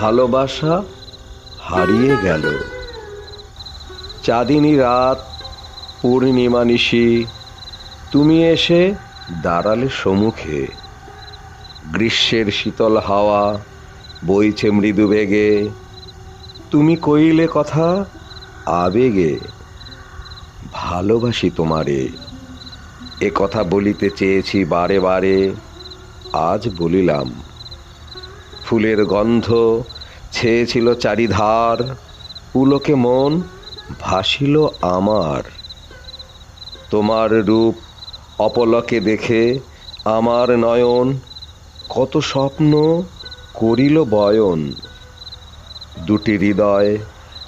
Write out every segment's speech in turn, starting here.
ভালোবাসা হারিয়ে গেল। চাঁদিনী রাত, পূর্ণিমা নিশি, তুমি এসে দাঁড়ালে সম্মুখে। গ্রীষ্মের শীতল হাওয়া, বইছে মৃদু বেগে। তুমি কইলে কথা আবেগে। ভালোবাসি তোমারে। এ কথা বলিতে চেয়েছি বারে বারে, আজ বলিলাম ফুলের গন্ধ ছেয়েছিল চারিধার। পুলকে মন ভাসিল আমার। তোমার রূপ অপলকে দেখে আমার নয়ন কত স্বপ্ন করিল বয়ন। দুটি হৃদয়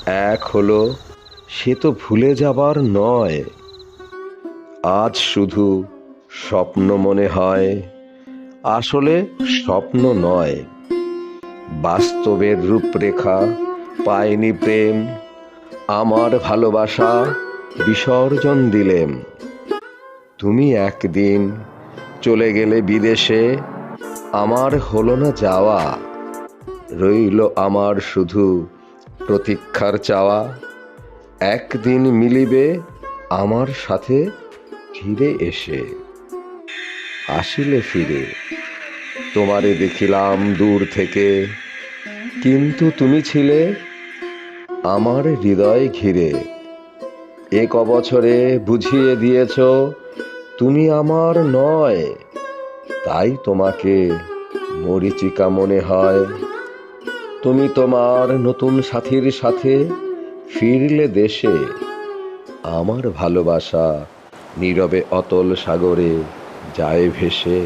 এক হলো, সে তো ভুলে যাবার নয়। আজ শুধু স্বপ্ন মনে হয়, আসলে স্বপ্ন নয়। বাস্তবের রূপরেখা, পায়নি প্রেম, আমার ভালোবাসা বিসর্জন দিলেম। তুমি একদিন চলে গেলে বিদেশে, আমার হলো না যাওয়া, রইল আমার শুধু প্রতীক্ষার চাওয়া। একদিন মিলিবে আমার সাথে ফিরে এসে, আসিলে ফিরে তোমারে দেখিলাম দূর থেকে। কিন্তু তুমি ছিলে আমার হৃদয় ঘিরে। এক বছরে বুঝিয়ে দিয়েছ, তুমি আমার নয়, তাই তোমাকে মরিচিকা মনে হয়। তুমি তোমার নতুন সাথীর সাথে ফিরলে দেশে, আমার ভালোবাসা নীরবে অতল সাগরে যায় ভেসে।